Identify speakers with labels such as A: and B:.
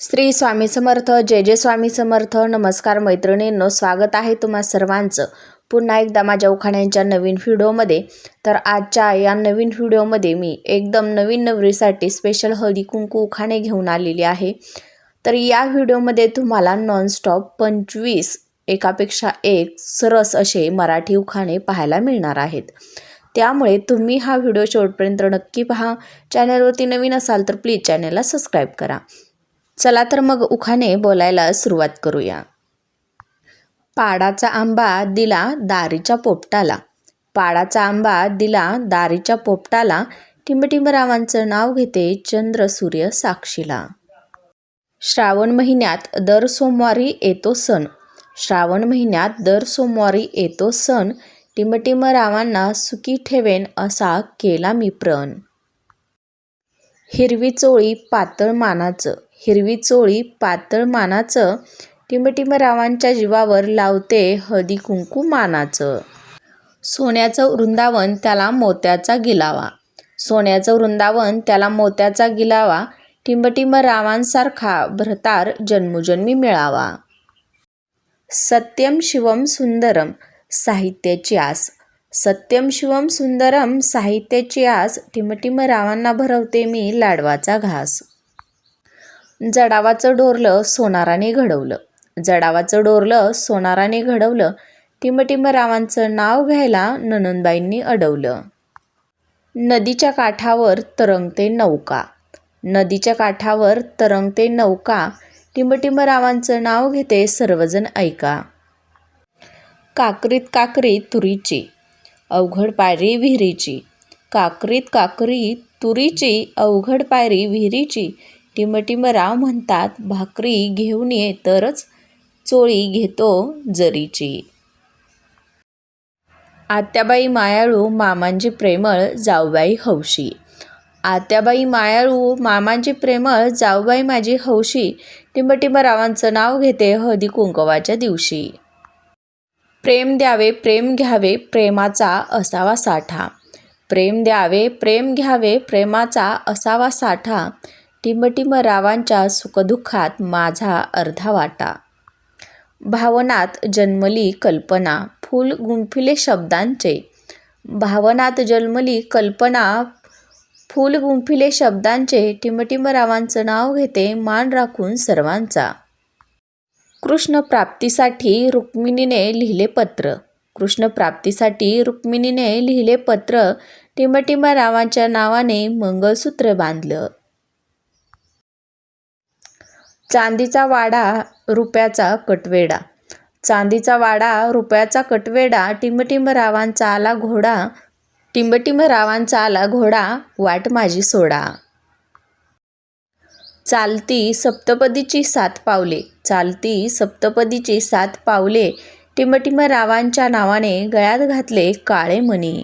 A: श्री स्वामी समर्थ जय जय स्वामी समर्थ नमस्कार मैत्रिणींनो स्वागत आहे तुम्हा सर्वांचं पुन्हा एकदा माझ्या उखाण्यांच्या नवीन व्हिडिओमध्ये. तर आजच्या या नवीन व्हिडिओमध्ये मी एकदम नवीन नवरीसाठी स्पेशल हळदी कुंकू उखाणे घेऊन आलेली आहे. तर या व्हिडिओमध्ये तुम्हाला नॉनस्टॉप पंचवीस एकापेक्षा एक सरस असे मराठी उखाणे पाहायला मिळणार आहेत. त्यामुळे तुम्ही हा व्हिडिओ शेवटपर्यंत नक्की पहा. चॅनलवरती नवीन असाल तर प्लीज चॅनलला सबस्क्राईब करा. चला तर मग उखाणे बोलायला सुरुवात करूया. पाडाचा आंबा दिला दारीच्या पोपटाला. पाडाचा आंबा दिला दारीच्या पोपटाला. टिंबटिंबरावांचं नाव घेते चंद्र सूर्य साक्षीला. श्रावण महिन्यात दर सोमवारी येतो सण. श्रावण महिन्यात दर सोमवारी येतो सण. टिंबटिंबरावांना सुखी ठेवेन असा केला मी प्रण. हिरवी चोळी पातळ मानाचं. हिरवी चोळी पातळ मानाचं. टिंबटिंबरावांच्या जीवावर लावते हळदी कुंकू मानाचं. सोन्याचं वृंदावन त्याला मोत्याचा गिलावा. सोन्याचं वृंदावन त्याला मोत्याचा गिलावा. टिंबटिंबरावांसारखा भ्रतार जन्मोजन्मी मिळावा. सत्यम शिवम सुंदरम साहित्याची आस. सत्यम शिवम सुंदरम साहित्याची आस टिमटिमरावांना भरवते मी लाडवाचा घास. जडावाचं डोरलं सोनाराने घडवलं. जडावाचं डोरलं सोनाराने घडवलं. टिमटिमरावांचं नाव घ्यायला ननंदबाईंनी अडवलं. नदीच्या काठावर तरंगते नौका. नदीच्या काठावर तरंगते नौका. टिंबटिंबरावांचं नाव घेते सर्वजण ऐका. काकरीत काकरी तुरीची. अवघड पायरी विहिरीची. काकरीत काकरी तुरीची अवघड पायरी विहिरीची. टिंबटिंबराव म्हणतात भाकरी घेऊन ये तरच चोळी घेतो जरीची. आत्याबाई मायाळू मामांची प्रेमळ जाऊबाई हौशी. आत्याबाई मायाळू मामांची प्रेमळ जाऊबाई माझी हौशी. टिंबटिंबरावांचं नाव घेते हळदी कुंकवाच्या दिवशी. प्रेम द्यावे प्रेम घ्यावे प्रेमाचा असावा साठा. प्रेम द्यावे प्रेम घ्यावे प्रेमाचा असावा साठा. टिंबटिंबरावांच्या सुखदुःखात माझा अर्धा वाटा. भावनात जन्मली कल्पना फूल गुंफिले शब्दांचे. भावनात जन्मली कल्पना फूल गुंफिले शब्दांचे. टिंबटिंबरावांचं नाव घेते मान राखून सर्वांचा. कृष्ण प्राप्तीसाठी रुक्मिणीने लिहिले पत्र. कृष्ण प्राप्तीसाठी रुक्मिणीने लिहिले पत्र टिंबटिंबरावांच्या नावाने मंगळसूत्र बांधलं. चांदीचा वाडा रुपयाचा कटवेडा. चांदीचा वाडा रुपयाचा कटवेडा टिंबटिंबरावांचा आला घोडा. टिंबटिंबरावांचा आला घोडा वाट माझी सोडा. चालती सप्तपदीची सात पावले. चालती सप्तपदीची सात पावले टिंबटिंबरावांच्या नावाने गळ्यात घातले काळे मणी.